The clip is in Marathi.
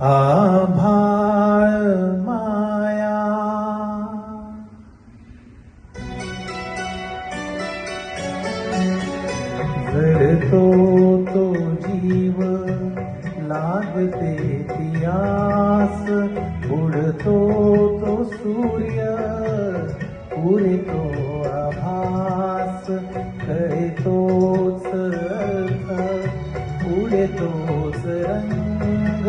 आभाळ माया। जळतो तो जीव लागते पियास उडतो तो सूर्य उरतो आभास कळतोच अर्थ उडतोच रंग